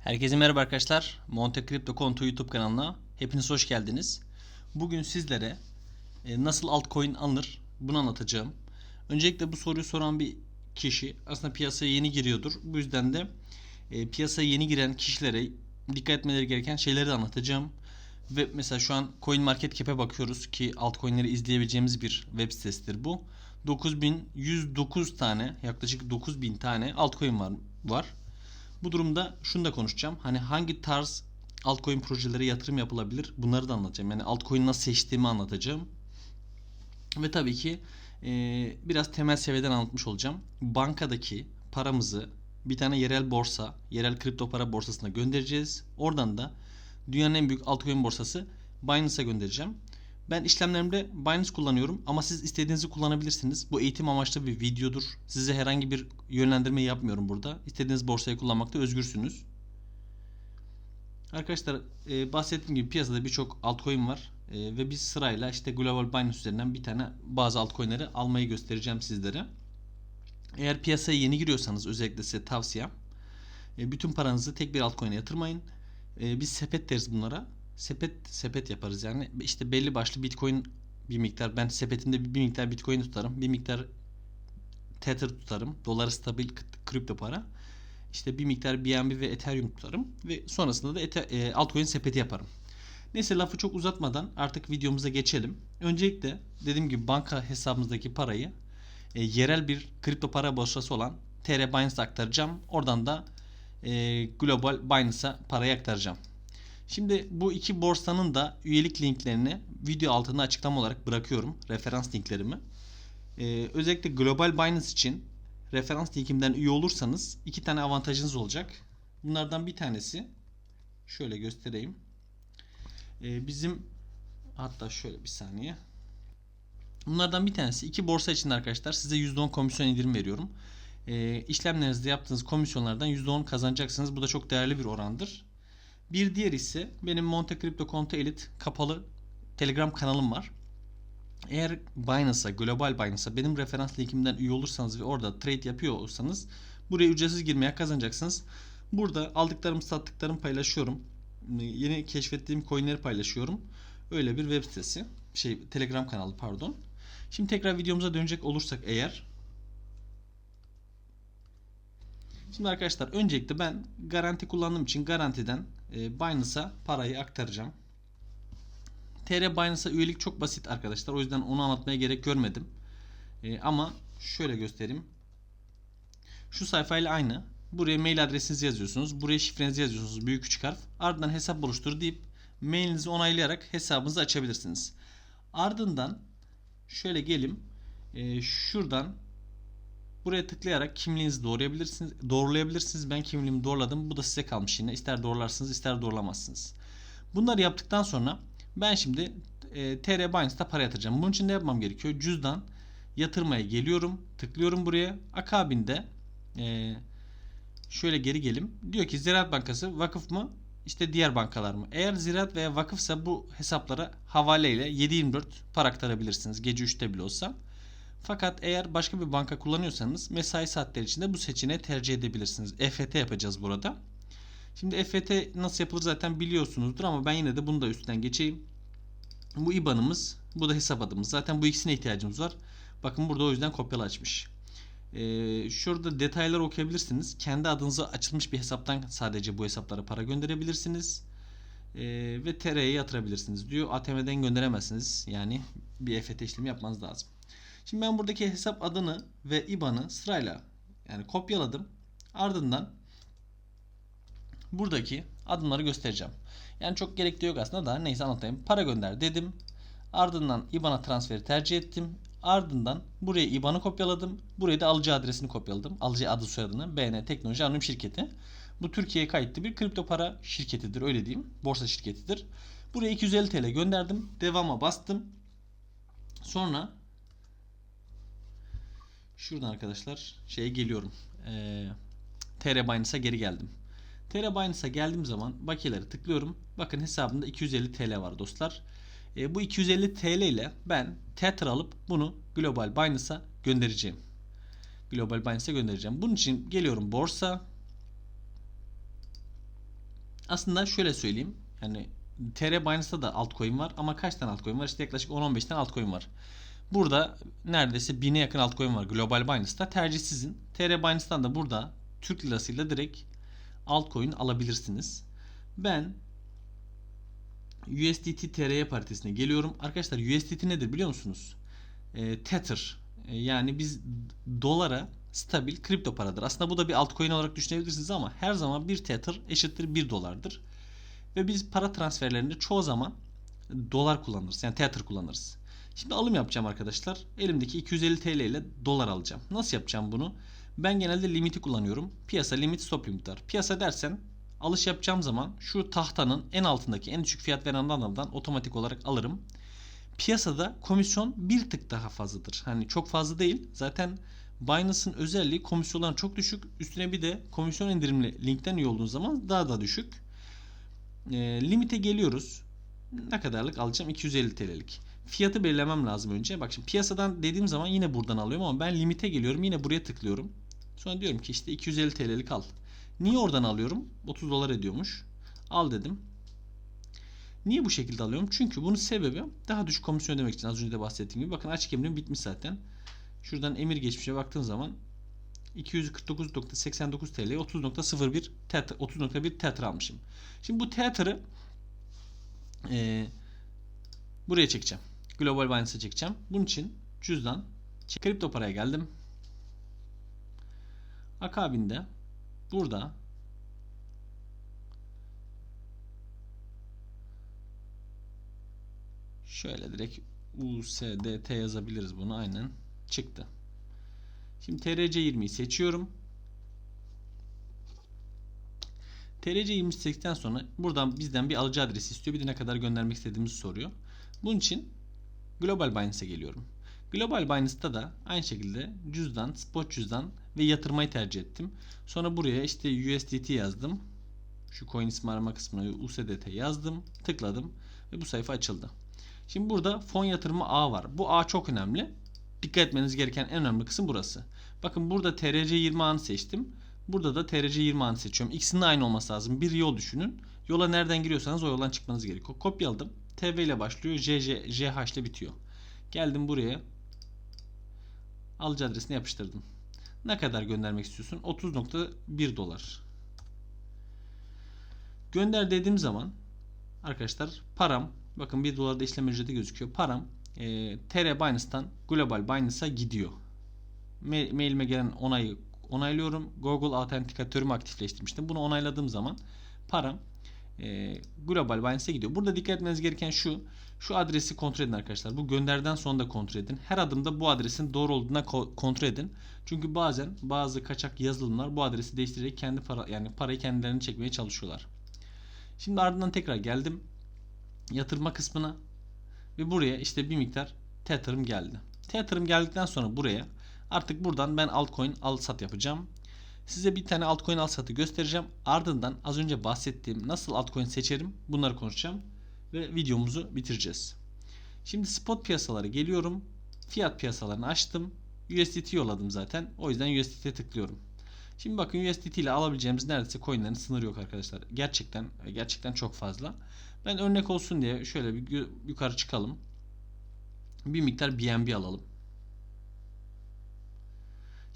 Herkese merhaba arkadaşlar. Monte Crypto Konto YouTube kanalına hepiniz hoş geldiniz. Bugün sizlere e, nasıl altcoin alınır bunu anlatacağım. Öncelikle bu soruyu soran bir kişi aslında piyasaya yeni giriyordur. Bu yüzden de e, piyasaya yeni giren kişilere dikkat etmeleri gereken şeyleri de anlatacağım. Ve mesela şu an CoinMarketCap'e bakıyoruz ki altcoin'leri izleyebileceğimiz bir web sitesidir bu. 9109 tane yaklaşık 9000 tane altcoin var var. Bu durumda şunu da konuşacağım. Hani hangi tarz altcoin projelere yatırım yapılabilir? Bunları da anlatacağım. Yani altcoin nasıl seçtiğimi anlatacağım. Ve tabii ki e, biraz temel seviyeden anlatmış olacağım. Bankadaki paramızı bir tane yerel borsa, yerel kripto para borsasına göndereceğiz. Oradan da dünyanın en büyük altcoin borsası Binance'a göndereceğim. Ben işlemlerimde Binance kullanıyorum ama siz istediğinizi kullanabilirsiniz. Bu eğitim amaçlı bir videodur. Size herhangi bir yönlendirme yapmıyorum burada. İstediğiniz borsayı kullanmakta özgürsünüz. Arkadaşlar e, bahsettiğim gibi piyasada birçok altcoin var. E, ve biz sırayla işte Global Binance üzerinden bir tane bazı altcoin'leri almayı göstereceğim sizlere. Eğer piyasaya yeni giriyorsanız özellikle size tavsiyem e, bütün paranızı tek bir altcoin'e yatırmayın. E, biz sepet deriz bunlara sepet sepet yaparız yani işte belli başlı bitcoin bir miktar ben sepetimde bir miktar bitcoin tutarım bir miktar tether tutarım doları stabil kripto para işte bir miktar BNB ve Ethereum tutarım ve sonrasında da ete, e, altcoin sepeti yaparım. Neyse lafı çok uzatmadan artık videomuza geçelim. Öncelikle dediğim gibi banka hesabımızdaki parayı e, yerel bir kripto para borsası olan TR Binance'a aktaracağım. Oradan da e, Global Binance'a parayı aktaracağım. Şimdi bu iki borsanın da üyelik linklerini video altına açıklama olarak bırakıyorum. Referans linklerimi. Ee, özellikle Global Binance için referans linkimden üye olursanız iki tane avantajınız olacak. Bunlardan bir tanesi şöyle göstereyim. Ee, bizim hatta şöyle bir saniye. Bunlardan bir tanesi iki borsa için arkadaşlar size %10 komisyon indirim veriyorum. Ee, işlemlerinizde yaptığınız komisyonlardan %10 kazanacaksınız. Bu da çok değerli bir orandır. Bir diğer ise benim Monte Crypto Konto Elite kapalı Telegram kanalım var. Eğer Binance'a, Global Binance'a benim referans linkimden üye olursanız ve orada trade yapıyor olursanız buraya ücretsiz girmeye kazanacaksınız. Burada aldıklarım, sattıklarımı paylaşıyorum. Yeni keşfettiğim coinleri paylaşıyorum. Öyle bir web sitesi. Şey, Telegram kanalı pardon. Şimdi tekrar videomuza dönecek olursak eğer Şimdi arkadaşlar öncelikle ben garanti kullandığım için garantiden Binance'a parayı aktaracağım. TR Binance'a üyelik çok basit arkadaşlar. O yüzden onu anlatmaya gerek görmedim. E, ama şöyle göstereyim. Şu sayfayla aynı. Buraya mail adresinizi yazıyorsunuz. Buraya şifrenizi yazıyorsunuz. Büyük küçük harf. Ardından hesap oluştur deyip mailinizi onaylayarak hesabınızı açabilirsiniz. Ardından şöyle gelim. E, şuradan Buraya tıklayarak kimliğinizi doğrulayabilirsiniz. doğrulayabilirsiniz. Ben kimliğimi doğruladım. Bu da size kalmış yine. İster doğrularsınız ister doğrulamazsınız. Bunları yaptıktan sonra ben şimdi e, TR Binance'da para yatıracağım. Bunun için ne yapmam gerekiyor? Cüzdan yatırmaya geliyorum. Tıklıyorum buraya. Akabinde e, şöyle geri gelim. Diyor ki Ziraat Bankası vakıf mı? İşte diğer bankalar mı? Eğer ziraat veya vakıfsa bu hesaplara havaleyle 7-24 para aktarabilirsiniz. Gece 3'te bile olsa. Fakat eğer başka bir banka kullanıyorsanız mesai saatleri içinde bu seçeneği tercih edebilirsiniz. EFT yapacağız burada. Şimdi EFT nasıl yapılır zaten biliyorsunuzdur ama ben yine de bunu da üstten geçeyim. Bu IBAN'ımız, bu da hesap adımız. Zaten bu ikisine ihtiyacımız var. Bakın burada o yüzden kopyalı açmış. Ee, şurada detayları okuyabilirsiniz. Kendi adınıza açılmış bir hesaptan sadece bu hesaplara para gönderebilirsiniz. Ee, ve TR'ye yatırabilirsiniz diyor. ATM'den gönderemezsiniz. Yani bir EFT işlemi yapmanız lazım. Şimdi ben buradaki hesap adını ve IBAN'ı sırayla yani kopyaladım. Ardından buradaki adımları göstereceğim. Yani çok gerekli yok aslında da neyse anlatayım. Para gönder dedim. Ardından IBAN'a transferi tercih ettim. Ardından buraya IBAN'ı kopyaladım. Buraya da alıcı adresini kopyaladım. Alıcı adı soyadını BN Teknoloji Anonim Şirketi. Bu Türkiye'ye kayıtlı bir kripto para şirketidir öyle diyeyim. Borsa şirketidir. Buraya 250 TL gönderdim. Devama bastım. Sonra Şuradan arkadaşlar şeye geliyorum. Ee, TR geri geldim. TR Binance'a geldiğim zaman bakiyeleri tıklıyorum. Bakın hesabımda 250 TL var dostlar. E, bu 250 TL ile ben Tether alıp bunu Global Binance'a göndereceğim. Global Binance'a göndereceğim. Bunun için geliyorum borsa. Aslında şöyle söyleyeyim. Yani TR Binance'da da altcoin var ama kaç tane altcoin var? İşte yaklaşık 10-15 tane altcoin var. Burada neredeyse 1000'e yakın altcoin var Global Binance'da. Tercih sizin. TR Binance'dan da burada Türk lirasıyla direkt altcoin alabilirsiniz. Ben USDT TRY paritesine geliyorum. Arkadaşlar USDT nedir biliyor musunuz? E, Tether. E, yani biz dolara stabil kripto paradır. Aslında bu da bir altcoin olarak düşünebilirsiniz ama her zaman bir Tether eşittir 1 dolardır. Ve biz para transferlerinde çoğu zaman dolar kullanırız. Yani Tether kullanırız. Şimdi alım yapacağım arkadaşlar. Elimdeki 250 TL ile dolar alacağım. Nasıl yapacağım bunu? Ben genelde limiti kullanıyorum. Piyasa limit stop limit var. Piyasa dersen alış yapacağım zaman şu tahtanın en altındaki en düşük fiyat veren adamdan otomatik olarak alırım. Piyasada komisyon bir tık daha fazladır. Hani çok fazla değil. Zaten Binance'ın özelliği komisyonlar çok düşük. Üstüne bir de komisyon indirimli linkten üye olduğunuz zaman daha da düşük. E, limite geliyoruz. Ne kadarlık alacağım? 250 TL'lik. Fiyatı belirlemem lazım önce. Bak şimdi piyasadan dediğim zaman yine buradan alıyorum ama ben limite geliyorum. Yine buraya tıklıyorum. Sonra diyorum ki işte 250 TL'lik al. Niye oradan alıyorum? 30 dolar ediyormuş. Al dedim. Niye bu şekilde alıyorum? Çünkü bunun sebebi daha düşük komisyon ödemek için az önce de bahsettiğim gibi. Bakın açık emrim bitmiş zaten. Şuradan emir geçmişe baktığın zaman 249.89 TL 30.01 tether 30.1 tether almışım. Şimdi bu tether'ı e, buraya çekeceğim. Global Binance'a çekeceğim. Bunun için cüzdan kripto paraya geldim. Akabinde burada şöyle direkt USDT yazabiliriz bunu aynen çıktı. Şimdi TRC20'yi seçiyorum. TRC20 seçtikten sonra buradan bizden bir alıcı adresi istiyor. Bir de ne kadar göndermek istediğimizi soruyor. Bunun için Global Binance'e geliyorum. Global Binance'da da aynı şekilde cüzdan, spot cüzdan ve yatırmayı tercih ettim. Sonra buraya işte USDT yazdım. Şu coin ismi arama kısmına USDT yazdım. Tıkladım ve bu sayfa açıldı. Şimdi burada fon yatırımı A var. Bu A çok önemli. Dikkat etmeniz gereken en önemli kısım burası. Bakın burada TRC20 anı seçtim. Burada da TRC20 anı seçiyorum. İkisinin aynı olması lazım. Bir yol düşünün. Yola nereden giriyorsanız o yoldan çıkmanız gerekiyor. Kopyaladım. TV ile başlıyor. JJ, JH ile bitiyor. Geldim buraya. Alıcı adresini yapıştırdım. Ne kadar göndermek istiyorsun? 30.1 dolar. Gönder dediğim zaman arkadaşlar param bakın 1 dolarda işlem ücreti gözüküyor. Param e, TR Binance'tan Global Binance'a gidiyor. Ma- mailime gelen onayı onaylıyorum. Google Authenticator'ımı aktifleştirmiştim. Bunu onayladığım zaman param e, Global Binance'e gidiyor. Burada dikkat etmeniz gereken şu. Şu adresi kontrol edin arkadaşlar. Bu gönderden sonra da kontrol edin. Her adımda bu adresin doğru olduğuna ko- kontrol edin. Çünkü bazen bazı kaçak yazılımlar bu adresi değiştirerek kendi para yani parayı kendilerini çekmeye çalışıyorlar. Şimdi ardından tekrar geldim yatırma kısmına ve buraya işte bir miktar Tether'ım geldi. Tether'ım geldikten sonra buraya artık buradan ben altcoin al sat yapacağım. Size bir tane altcoin al satı göstereceğim. Ardından az önce bahsettiğim nasıl altcoin seçerim bunları konuşacağım ve videomuzu bitireceğiz. Şimdi spot piyasalara geliyorum. Fiyat piyasalarını açtım. USDT yolladım zaten. O yüzden USDT'ye tıklıyorum. Şimdi bakın USDT ile alabileceğimiz neredeyse coinlerin sınırı yok arkadaşlar. Gerçekten gerçekten çok fazla. Ben örnek olsun diye şöyle bir yukarı çıkalım. Bir miktar BNB alalım.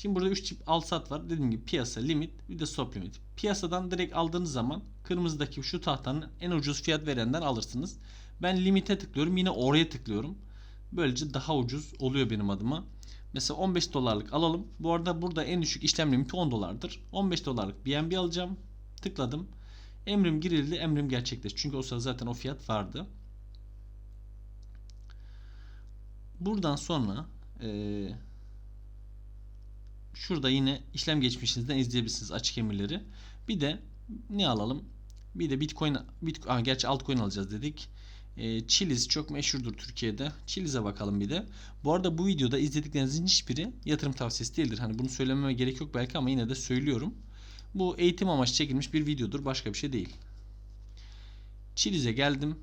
Şimdi burada 3 tip al sat var. Dediğim gibi piyasa, limit bir de stop limit. Piyasadan direkt aldığınız zaman kırmızıdaki şu tahtanın en ucuz fiyat verenden alırsınız. Ben limite tıklıyorum. Yine oraya tıklıyorum. Böylece daha ucuz oluyor benim adıma. Mesela 15 dolarlık alalım. Bu arada burada en düşük işlem limiti 10 dolardır. 15 dolarlık BNB alacağım. Tıkladım. Emrim girildi. Emrim gerçekleşti. Çünkü o sırada zaten o fiyat vardı. Buradan sonra ee, şurada yine işlem geçmişinizden izleyebilirsiniz açık emirleri. Bir de ne alalım? Bir de Bitcoin, Bitcoin aa, gerçi altcoin alacağız dedik. E, Chiliz çok meşhurdur Türkiye'de. Chiliz'e bakalım bir de. Bu arada bu videoda izlediklerinizin hiçbiri yatırım tavsiyesi değildir. Hani bunu söylememe gerek yok belki ama yine de söylüyorum. Bu eğitim amaçlı çekilmiş bir videodur. Başka bir şey değil. Chiliz'e geldim.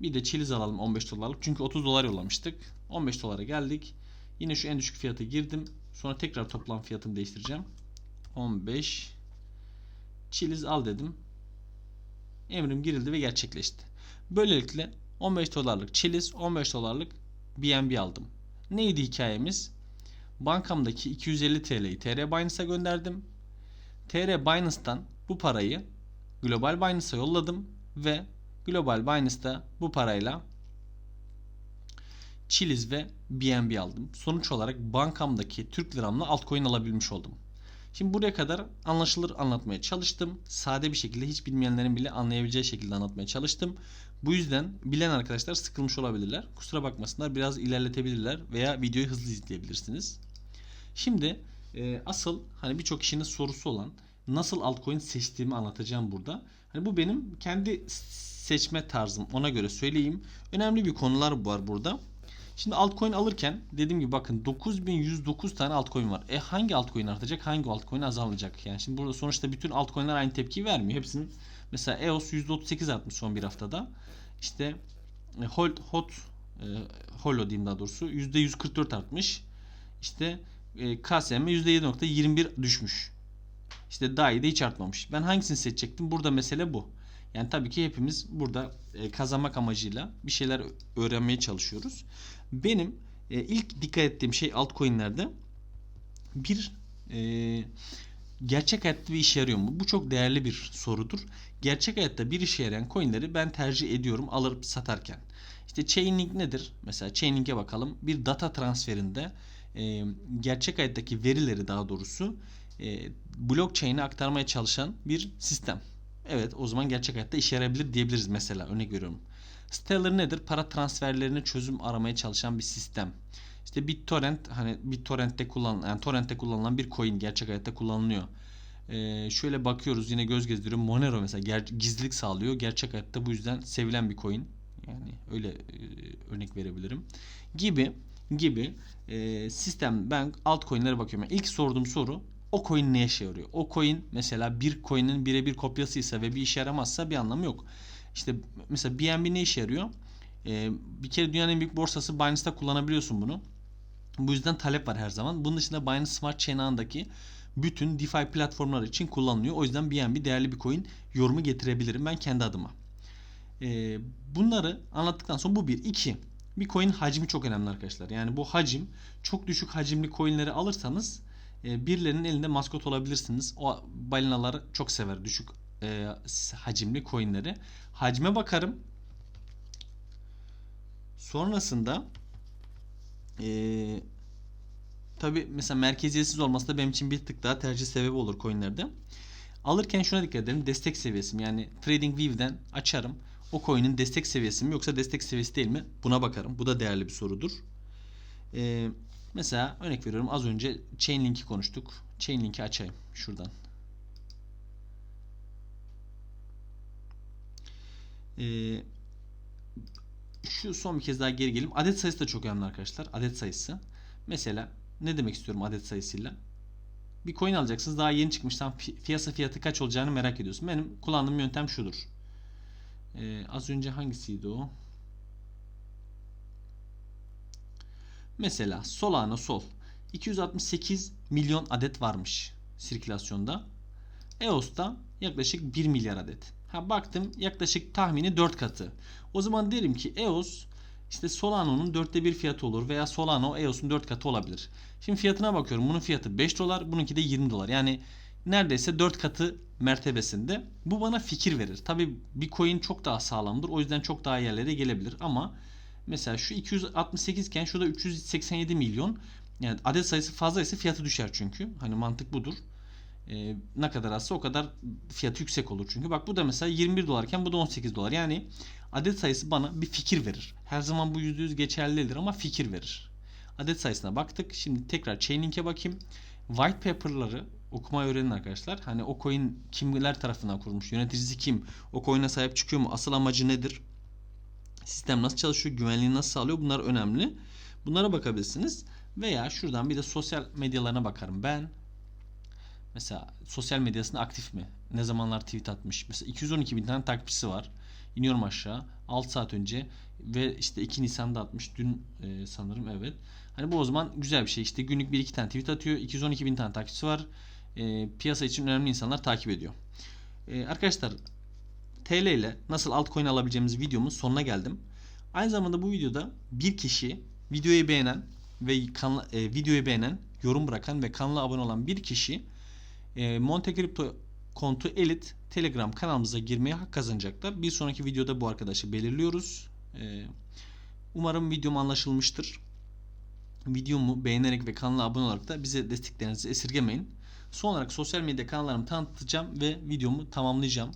Bir de Chiliz alalım 15 dolarlık. Çünkü 30 dolar yollamıştık. 15 dolara geldik. Yine şu en düşük fiyatı girdim. Sonra tekrar toplam fiyatımı değiştireceğim. 15 Chiliz al dedim. Emrim girildi ve gerçekleşti. Böylelikle 15 dolarlık Chiliz, 15 dolarlık BNB aldım. Neydi hikayemiz? Bankamdaki 250 TL'yi TR Binance'a gönderdim. TR Binance'tan bu parayı Global Binance'a yolladım ve Global Binance'da bu parayla Chiliz ve BNB aldım. Sonuç olarak bankamdaki Türk liramla altcoin alabilmiş oldum. Şimdi buraya kadar anlaşılır anlatmaya çalıştım. Sade bir şekilde hiç bilmeyenlerin bile anlayabileceği şekilde anlatmaya çalıştım. Bu yüzden bilen arkadaşlar sıkılmış olabilirler. Kusura bakmasınlar biraz ilerletebilirler veya videoyu hızlı izleyebilirsiniz. Şimdi e, asıl hani birçok kişinin sorusu olan nasıl altcoin seçtiğimi anlatacağım burada. Hani bu benim kendi seçme tarzım ona göre söyleyeyim. Önemli bir konular var burada. Şimdi altcoin alırken dediğim gibi bakın 9109 tane altcoin var. E hangi altcoin artacak, hangi altcoin azalacak? Yani şimdi burada sonuçta bütün altcoin'ler aynı tepki vermiyor. Hepsinin mesela EOS %38 artmış son bir haftada. İşte e, Hot, hot e, Holo diyeyim daha doğrusu %144 artmış. İşte e, KSM %7.21 düşmüş. İşte DAI de hiç artmamış. Ben hangisini seçecektim? Burada mesele bu. Yani tabii ki hepimiz burada e, kazanmak amacıyla bir şeyler öğrenmeye çalışıyoruz. Benim e, ilk dikkat ettiğim şey altcoin'lerde bir e, gerçek hayatta bir işe yarıyor mu? Bu çok değerli bir sorudur. Gerçek hayatta bir işe yarayan coin'leri ben tercih ediyorum alıp satarken. İşte Chainlink nedir? Mesela Chainlink'e bakalım. Bir data transferinde e, gerçek hayattaki verileri daha doğrusu e, blockchain'e aktarmaya çalışan bir sistem. Evet o zaman gerçek hayatta işe yarayabilir diyebiliriz mesela örnek veriyorum. Stellar nedir? Para transferlerine çözüm aramaya çalışan bir sistem. İşte BitTorrent hani BitTorrent'te kullanılan yani torrent'te kullanılan bir coin gerçek hayatta kullanılıyor. Ee, şöyle bakıyoruz yine göz gezdiriyorum. Monero mesela ger- gizlilik sağlıyor. Gerçek hayatta bu yüzden sevilen bir coin. Yani öyle e, örnek verebilirim. Gibi gibi e, sistem ben altcoin'lere bakıyorum. Yani ilk sorduğum soru o coin ne işe yarıyor? O coin mesela bir coin'in birebir kopyasıysa ve bir işe yaramazsa bir anlamı yok. İşte mesela BNB ne işe yarıyor? Ee, bir kere dünyanın en büyük borsası Binance'da kullanabiliyorsun bunu. Bu yüzden talep var her zaman. Bunun dışında Binance Smart Chain ağındaki bütün DeFi platformlar için kullanılıyor. O yüzden BNB değerli bir coin yorumu getirebilirim ben kendi adıma. Ee, bunları anlattıktan sonra bu bir. iki bir coin hacmi çok önemli arkadaşlar. Yani bu hacim çok düşük hacimli coinleri alırsanız birilerinin elinde maskot olabilirsiniz. O balinalar çok sever düşük e, hacimli coinleri. Hacme bakarım. Sonrasında e, tabi mesela merkeziyetsiz olması da benim için bir tık daha tercih sebebi olur coinlerde. Alırken şuna dikkat edelim. Destek seviyesi mi? Yani TradingView'den açarım. O coin'in destek seviyesi mi yoksa destek seviyesi değil mi? Buna bakarım. Bu da değerli bir sorudur. Ee, mesela örnek veriyorum az önce Chainlink'i konuştuk. Chainlink'i açayım şuradan. Ee, şu son bir kez daha geri geleyim. Adet sayısı da çok önemli arkadaşlar. Adet sayısı. Mesela ne demek istiyorum adet sayısıyla? Bir coin alacaksınız. Daha yeni çıkmış. Tam piyasa fiyatı kaç olacağını merak ediyorsun. Benim kullandığım yöntem şudur. Ee, az önce hangisiydi o? Mesela Solana Sol 268 milyon adet varmış sirkülasyonda. EOS'ta yaklaşık 1 milyar adet. Ha baktım yaklaşık tahmini 4 katı. O zaman derim ki EOS işte Solano'nun dörtte bir fiyatı olur veya Solano EOS'un 4 katı olabilir. Şimdi fiyatına bakıyorum. Bunun fiyatı 5 dolar, bununki de 20 dolar. Yani neredeyse 4 katı mertebesinde. Bu bana fikir verir. Tabi bir coin çok daha sağlamdır. O yüzden çok daha yerlere gelebilir ama mesela şu 268 iken şurada 387 milyon. Yani adet sayısı fazla ise fiyatı düşer çünkü. Hani mantık budur. Ee, ne kadar azsa o kadar fiyatı yüksek olur çünkü. Bak bu da mesela 21 dolarken bu da 18 dolar. Yani adet sayısı bana bir fikir verir. Her zaman bu %100 geçerli değildir ama fikir verir. Adet sayısına baktık. Şimdi tekrar Chainlink'e bakayım. White paper'ları okumayı öğrenin arkadaşlar. Hani o coin kimler tarafından kurulmuş? Yöneticisi kim? O coin'e sahip çıkıyor mu? Asıl amacı nedir? Sistem nasıl çalışıyor? Güvenliği nasıl sağlıyor? Bunlar önemli. Bunlara bakabilirsiniz. Veya şuradan bir de sosyal medyalarına bakarım. Ben mesela sosyal medyasında aktif mi? Ne zamanlar tweet atmış? Mesela 212 bin tane takipçisi var. İniyorum aşağı. 6 saat önce ve işte 2 Nisan'da atmış. Dün e, sanırım evet. Hani bu o zaman güzel bir şey. İşte günlük 1-2 tane tweet atıyor. 212 bin tane takipçisi var. E, piyasa için önemli insanlar takip ediyor. E, arkadaşlar TL ile nasıl altcoin alabileceğimiz videomun sonuna geldim. Aynı zamanda bu videoda bir kişi videoyu beğenen ve kanala, e, videoyu beğenen, yorum bırakan ve kanala abone olan bir kişi e, Monte Crypto kontu Elit Telegram kanalımıza girmeye hak kazanacaklar. Bir sonraki videoda bu arkadaşı belirliyoruz. E, umarım videom anlaşılmıştır. Videomu beğenerek ve kanala abone olarak da bize desteklerinizi esirgemeyin. Son olarak sosyal medya kanallarımı tanıtacağım ve videomu tamamlayacağım.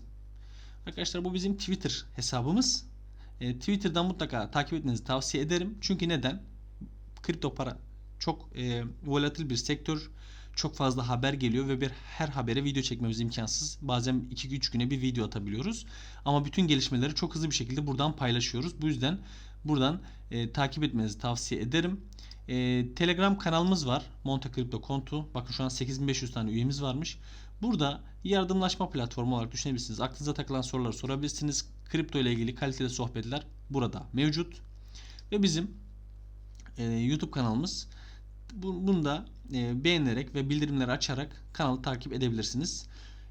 Arkadaşlar bu bizim Twitter hesabımız. E, Twitter'dan mutlaka takip etmenizi tavsiye ederim. Çünkü neden? Kripto para çok e, volatil bir sektör. Çok fazla haber geliyor ve bir her habere video çekmemiz imkansız. Bazen 2-3 güne bir video atabiliyoruz. Ama bütün gelişmeleri çok hızlı bir şekilde buradan paylaşıyoruz. Bu yüzden buradan e, takip etmenizi tavsiye ederim. E, Telegram kanalımız var. Monte Crypto kontu. Bakın şu an 8500 tane üyemiz varmış. Burada yardımlaşma platformu olarak düşünebilirsiniz. Aklınıza takılan soruları sorabilirsiniz. Kripto ile ilgili kaliteli sohbetler burada mevcut. Ve bizim e, YouTube kanalımız. Bu- Bunu da e, beğenerek ve bildirimleri açarak kanalı takip edebilirsiniz.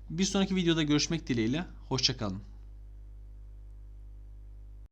Bir sonraki videoda görüşmek dileğiyle. Hoşçakalın.